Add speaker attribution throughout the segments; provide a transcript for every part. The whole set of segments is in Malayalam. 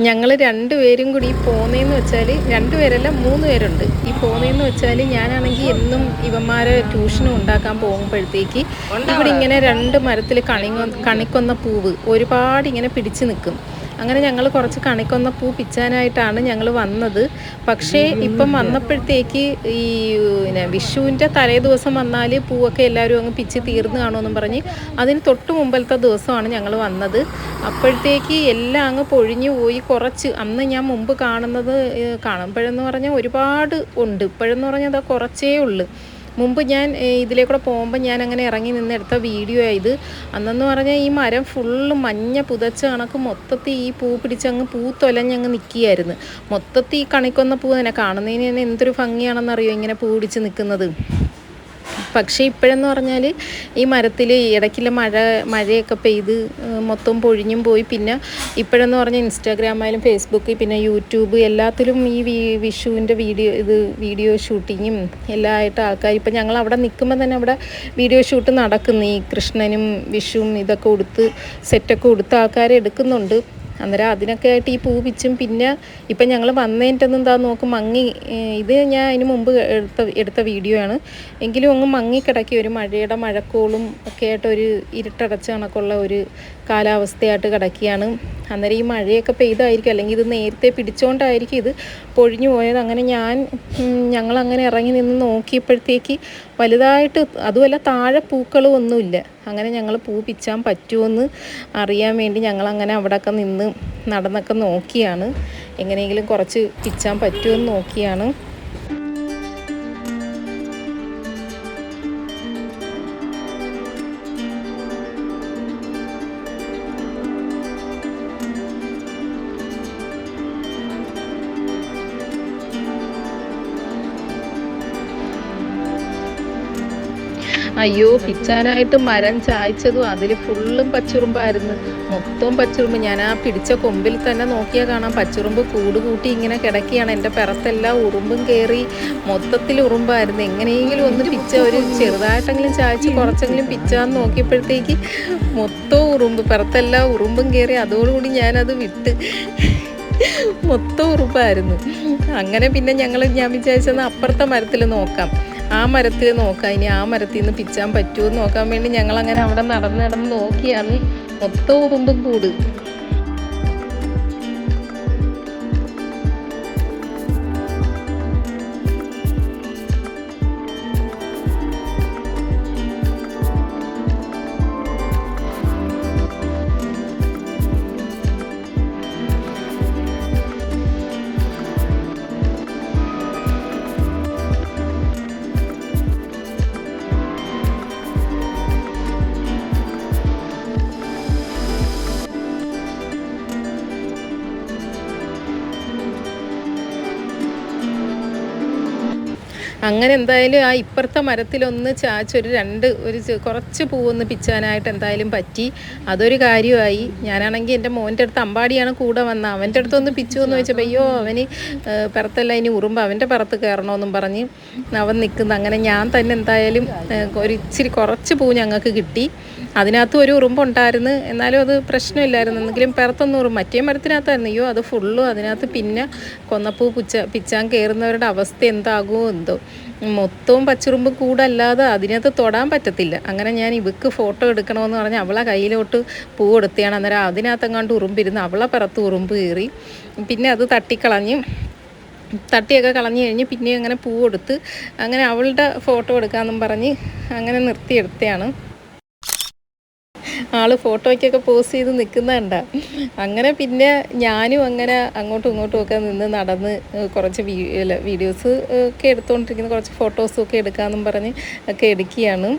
Speaker 1: ഞങ്ങൾ രണ്ടുപേരും കൂടി ഈ പോന്നേന്ന് വെച്ചാൽ രണ്ടുപേരല്ല മൂന്ന് പേരുണ്ട് ഈ പോന്നേന്ന് വെച്ചാൽ ഞാനാണെങ്കിൽ എന്നും ഇവന്മാരെ ട്യൂഷനും ഉണ്ടാക്കാൻ പോകുമ്പോഴത്തേക്ക് ഇവിടെ ഇങ്ങനെ രണ്ട് മരത്തിൽ കണിങ്ങ കണിക്കൊന്ന പൂവ് ഒരുപാട് ഇങ്ങനെ പിടിച്ചു നിൽക്കും അങ്ങനെ ഞങ്ങൾ കുറച്ച് കണിക്കൊന്ന പൂ പിച്ചാനായിട്ടാണ് ഞങ്ങൾ വന്നത്. പക്ഷേ ഇപ്പം വന്നപ്പോഴത്തേക്ക് ഈ പിന്നെ വിഷുവിന്റെ തലേ ദിവസം വന്നാൽ പൂവൊക്കെ എല്ലാവരും അങ്ങ് പിച്ച് തീർന്നു കാണുമെന്നും പറഞ്ഞ് അതിന് തൊട്ട് മുമ്പലത്തെ ദിവസമാണ് ഞങ്ങൾ വന്നത്. അപ്പോഴത്തേക്ക് എല്ലാം അങ്ങ് പൊഴിഞ്ഞു പോയി കുറച്ച്. അന്ന് ഞാൻ മുമ്പ് കാണുന്നത് കാണുമ്പോഴെന്ന് പറഞ്ഞാൽ ഒരുപാട് ഉണ്ട്. ഇപ്പോഴെന്ന് പറഞ്ഞാൽ കുറച്ചേ ഉള്ളൂ. മുമ്പ് ഞാൻ ഇതിലേക്കൂടെ ഇതിലേ പോകുമ്പോൾ ഞാൻ അങ്ങനെ ഇറങ്ങി നിന്നെടുത്ത വീഡിയോ ഇത്. അന്നെന്ന് പറഞ്ഞാൽ ഈ മരം ഫുള്ള് മഞ്ഞ പുതച്ച കണക്ക് മൊത്തത്തിൽ ഈ പൂ പിടിച്ചങ്ങ് പൂ തൊലഞ്ഞങ്ങ് നിൽക്കുകയായിരുന്നു മൊത്തത്തിൽ ഈ കണിക്കൊന്ന പൂ തന്നെ കാണുന്നതിന് തന്നെ എന്തൊരു ഭംഗിയാണെന്നറിയോ ഇങ്ങനെ പൂ പിടിച്ച് നിൽക്കുന്നത് പക്ഷേ ഇപ്പോഴെന്ന് പറഞ്ഞാൽ ഈ മരത്തിൽ ഇടയ്ക്കുള്ള മഴ മഴയൊക്കെ പെയ്ത് മൊത്തം പൊഴിഞ്ഞും പോയി. പിന്നെ ഇപ്പോഴെന്ന് പറഞ്ഞാൽ ഇൻസ്റ്റാഗ്രാമായാലും ഫേസ്ബുക്ക് പിന്നെ യൂട്യൂബ് എല്ലാത്തിലും ഈ വിഷുവിന്റെ വീഡിയോ ഇത് വീഡിയോ ഷൂട്ടിങ്ങും എല്ലാം ആയിട്ട് ആൾക്കാർ ഇപ്പം ഞങ്ങൾ അവിടെ നിൽക്കുമ്പോൾ തന്നെ അവിടെ വീഡിയോ ഷൂട്ട് നടക്കുന്നു. ഈ കൃഷ്ണനും വിഷുവും ഇതൊക്കെ കൊടുത്ത് സെറ്റൊക്കെ കൊടുത്ത് ആൾക്കാരെ എടുക്കുന്നുണ്ട്. അന്നേരം അതിനൊക്കെ ആയിട്ട് ഈ പൂ പിച്ചും പിന്നെ ഇപ്പം ഞങ്ങൾ വന്നതിന്റെ എന്താ നോക്കും മങ്ങി ഇത് ഞാൻ അതിന് മുമ്പ് എടുത്ത എടുത്ത വീഡിയോ ആണ് എങ്കിലും അങ്ങ് മങ്ങിക്കിടക്കി ഒരു മഴയുടെ മഴക്കോളും ഒക്കെ ആയിട്ട് ഒരു ഇരുട്ടടച്ച കണക്കുള്ള ഒരു കാലാവസ്ഥയായിട്ട് കിടക്കുകയാണ്. അന്നേരം ഈ മഴയൊക്കെ പെയ്തായിരിക്കും. അല്ലെങ്കിൽ ഇത് നേരത്തെ പിടിച്ചുകൊണ്ടായിരിക്കും ഇത് പൊഴിഞ്ഞു പോയത്. അങ്ങനെ ഞാൻ ഞങ്ങളങ്ങനെ ഇറങ്ങി നിന്ന് നോക്കിയപ്പോഴത്തേക്ക് വലുതായിട്ട് അതുമല്ല താഴെ പൂക്കളും ഒന്നുമില്ല. അങ്ങനെ ഞങ്ങൾ പൂ പിച്ചാൻ പറ്റുമെന്ന് അറിയാൻ വേണ്ടി ഞങ്ങളങ്ങനെ അവിടെയൊക്കെ നിന്ന് നടന്നൊക്കെ നോക്കിയാണ്. എങ്ങനെയെങ്കിലും കുറച്ച് പിച്ചാൻ പറ്റുമെന്ന് നോക്കിയാണ്. അയ്യോ പിച്ചാനായിട്ട് മരം ചായച്ചതും അതിൽ ഫുള്ളും പച്ചുറുമ്പായിരുന്നു. മൊത്തവും പച്ചുറുമ്പ്. ഞാൻ ആ പിടിച്ച കൊമ്പിൽ തന്നെ നോക്കിയാൽ കാണാം. പച്ചുറുമ്പ് കൂട് കൂട്ടി ഇങ്ങനെ കിടക്കുകയാണ് എന്റെ പിറത്തെല്ലാം ഉറുമ്പും കയറി മൊത്തത്തിൽ ഉറുമ്പായിരുന്നു. എങ്ങനെയെങ്കിലും ഒന്ന് പിച്ച ഒരു ചെറുതായിട്ടെങ്കിലും ചായച്ച് കുറച്ചെങ്കിലും പിച്ചാന്ന് നോക്കിയപ്പോഴത്തേക്ക് മൊത്തം ഉറുമ്പ് പിറത്തെല്ലാം ഉറുമ്പും കയറി അതോടുകൂടി ഞാനത് വിട്ട് മൊത്തം ഉറുമ്പായിരുന്നു. അങ്ങനെ പിന്നെ ഞങ്ങൾ ഞാൻ വിചാരിച്ചത് അപ്പുറത്തെ മരത്തിൽ നോക്കാം. ആ മരത്തിൽ നോക്കാം. ഇനി ആ മരത്തിൽ നിന്ന് പിച്ചാൻ പറ്റുമോ എന്ന് നോക്കാൻ വേണ്ടി ഞങ്ങൾ അങ്ങനെ അവിടെ നടന്ന് നടന്ന് നോക്കിയാണ്. മൊത്തം ഉറുമ്പും കൂട്. അങ്ങനെ എന്തായാലും ആ ഇപ്പുറത്തെ മരത്തിലൊന്ന് ചാച്ചൊരു രണ്ട് ഒരു കുറച്ച് പൂവൊന്ന് പിച്ചാനായിട്ട് എന്തായാലും പറ്റി. അതൊരു കാര്യമായി. ഞാനാണെങ്കിൽ എന്റെ മോന്റെ അടുത്ത് അമ്പാടിയാണ് കൂടെ വന്ന അവന്റെ അടുത്തൊന്ന് പിച്ചു എന്ന് വെച്ചപ്പോൾ അയ്യോ അവന് പിറത്തല്ല ഇനി ഉറുമ്പ് അവന്റെ പിറത്ത് കയറണമെന്നും പറഞ്ഞ് അവൻ നിൽക്കുന്നു അങ്ങനെ ഞാൻ തന്നെ എന്തായാലും ഒരു ഇച്ചിരി കുറച്ച് പൂ ഞങ്ങൾക്ക് കിട്ടി. അതിനകത്ത് ഒരു ഉറുമ്പുണ്ടായിരുന്നു. എന്നാലും അത് പ്രശ്നമില്ലായിരുന്നു. എന്തെങ്കിലും പിറത്തൊന്നും ഉറുമ്പ്. മറ്റേ മരത്തിനകത്തായിരുന്നു. അയ്യോ അത് ഫുള്ളും അതിനകത്ത് പിന്നെ കൊന്നപ്പൂ പിച്ച പിച്ചാൻ കയറുന്നവരുടെ അവസ്ഥ എന്താകുമോ എന്തോ. മൊത്തവും പച്ചുറുമ്പ് കൂടല്ലാതെ അതിനകത്ത് തൊടാൻ പറ്റത്തില്ല. അങ്ങനെ ഞാൻ ഇവക്ക് ഫോട്ടോ എടുക്കണമെന്ന് പറഞ്ഞ് അവളെ കയ്യിലോട്ട് പൂ കൊടുത്തിയാണ് അന്നേരം അതിനകത്തെങ്ങാണ്ട് ഉറുമ്പിരുന്ന് അവളെ പുറത്ത് ഉറുമ്പ് കയറി പിന്നെ അത് തട്ടിക്കളഞ്ഞ് തട്ടിയൊക്കെ കളഞ്ഞു കഴിഞ്ഞ് പിന്നെ അങ്ങനെ പൂ കൊടുത്ത് അങ്ങനെ അവളുടെ ഫോട്ടോ എടുക്കാമെന്നും പറഞ്ഞ് അങ്ങനെ നിർത്തിയെടുത്തതാണ്. ആൾ ഫോട്ടോയ്ക്കൊക്കെ പോസ് ചെയ്ത് നിൽക്കുന്നുണ്ട അങ്ങനെ പിന്നെ ഞാനും അങ്ങനെ അങ്ങോട്ടും ഇങ്ങോട്ടും ഒക്കെ നിന്ന് നടന്ന് കുറച്ച് വീഡിയോസ് ഒക്കെ എടുത്തുകൊണ്ടിരിക്കുന്ന കുറച്ച് ഫോട്ടോസും ഒക്കെ എടുക്കാമെന്നും പറഞ്ഞ് ഒക്കെ എടുക്കുകയാണ്.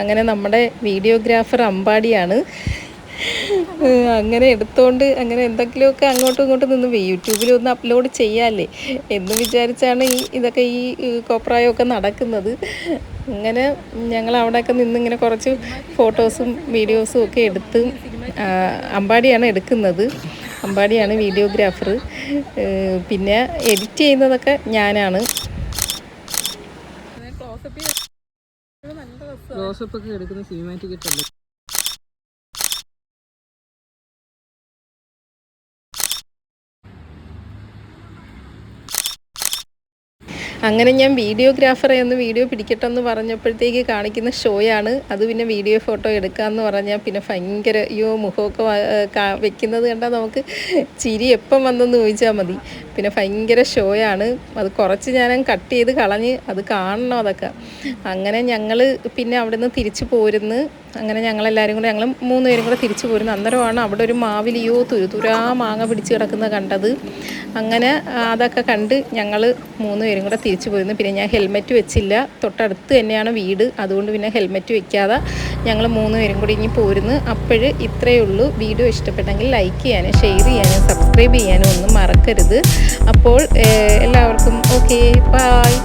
Speaker 1: അങ്ങനെ നമ്മുടെ വീഡിയോഗ്രാഫർ അമ്പാടിയാണ്. അങ്ങനെ എടുത്തുകൊണ്ട് അങ്ങനെ എന്തെങ്കിലുമൊക്കെ അങ്ങോട്ടും ഇങ്ങോട്ടും നിന്ന് പോയി. യൂട്യൂബിൽ ഒന്ന് അപ്ലോഡ് ചെയ്യാല്ലേ? എന്ന് വിചാരിച്ചാണ് ഈ ഇതൊക്കെ ഈ കോപ്രായമൊക്കെ നടക്കുന്നത്. അങ്ങനെ ഞങ്ങൾ അവിടെയൊക്കെ നിന്നിങ്ങനെ കുറച്ച് ഫോട്ടോസും വീഡിയോസും ഒക്കെ എടുത്ത് അമ്പാടിയാണ് എടുക്കുന്നത്. അമ്പാടിയാണ് വീഡിയോഗ്രാഫർ പിന്നെ എഡിറ്റ് ചെയ്യുന്നതൊക്കെ ഞാനാണ്.
Speaker 2: ക്ലോസപ്പ് ഒക്കെ എടുക്കുന്ന സിനിമാറ്റിക്
Speaker 1: അങ്ങനെ ഞാൻ വീഡിയോഗ്രാഫറെ ഒന്ന് വീഡിയോ പിടിക്കട്ടെ എന്ന് പറഞ്ഞപ്പോഴത്തേക്ക് കാണിക്കുന്ന ഷോയാണ്. അത് പിന്നെ വീഡിയോ ഫോട്ടോ എടുക്കാമെന്ന് പറഞ്ഞാൽ പിന്നെ ഭയങ്കര അയ്യോ മുഖമൊക്കെ വെക്കുന്നത് കണ്ടാൽ നമുക്ക് ചിരി എപ്പം വന്നെന്ന് ചോദിച്ചാൽ മതി. പിന്നെ ഭയങ്കര ഷോയാണ്. അത് കുറച്ച് ഞാൻ കട്ട് ചെയ്ത് കളഞ്ഞ് അത് കാണണം അതൊക്കെ. അങ്ങനെ ഞങ്ങൾ പിന്നെ അവിടുന്ന് തിരിച്ചു പോരുന്ന്. അങ്ങനെ ഞങ്ങളെല്ലാവരും കൂടെ ഞങ്ങൾ മൂന്ന് പേരും കൂടെ തിരിച്ചു പോരുന്നു. അന്നേരമാണ് അവിടെ ഒരു മാവിലിയോ തുരുതുരാ മാങ്ങ പിടിച്ച് കിടക്കുന്നത് കണ്ടത്. അങ്ങനെ അതൊക്കെ കണ്ട് ഞങ്ങൾ മൂന്ന് പേരും കൂടെ തിരിച്ചു പോയിരുന്നു പിന്നെ ഞാൻ ഹെൽമെറ്റ് വെച്ചില്ല. തൊട്ടടുത്ത് തന്നെയാണ് വീട്. അതുകൊണ്ട് പിന്നെ ഹെൽമെറ്റ് വെക്കാതെ ഞങ്ങൾ മൂന്ന് പേരും കൂടി ഇനി പോരുന്നു. അപ്പോഴ് ഇത്രയേ ഉള്ളൂ. വീഡിയോ ഇഷ്ടപ്പെട്ടെങ്കിൽ ലൈക്ക് ചെയ്യാനും ഷെയർ ചെയ്യാനും സബ്സ്ക്രൈബ് ചെയ്യാനും ഒന്നും മറക്കരുത്. അപ്പോൾ എല്ലാവർക്കും ഓക്കെ ബായ്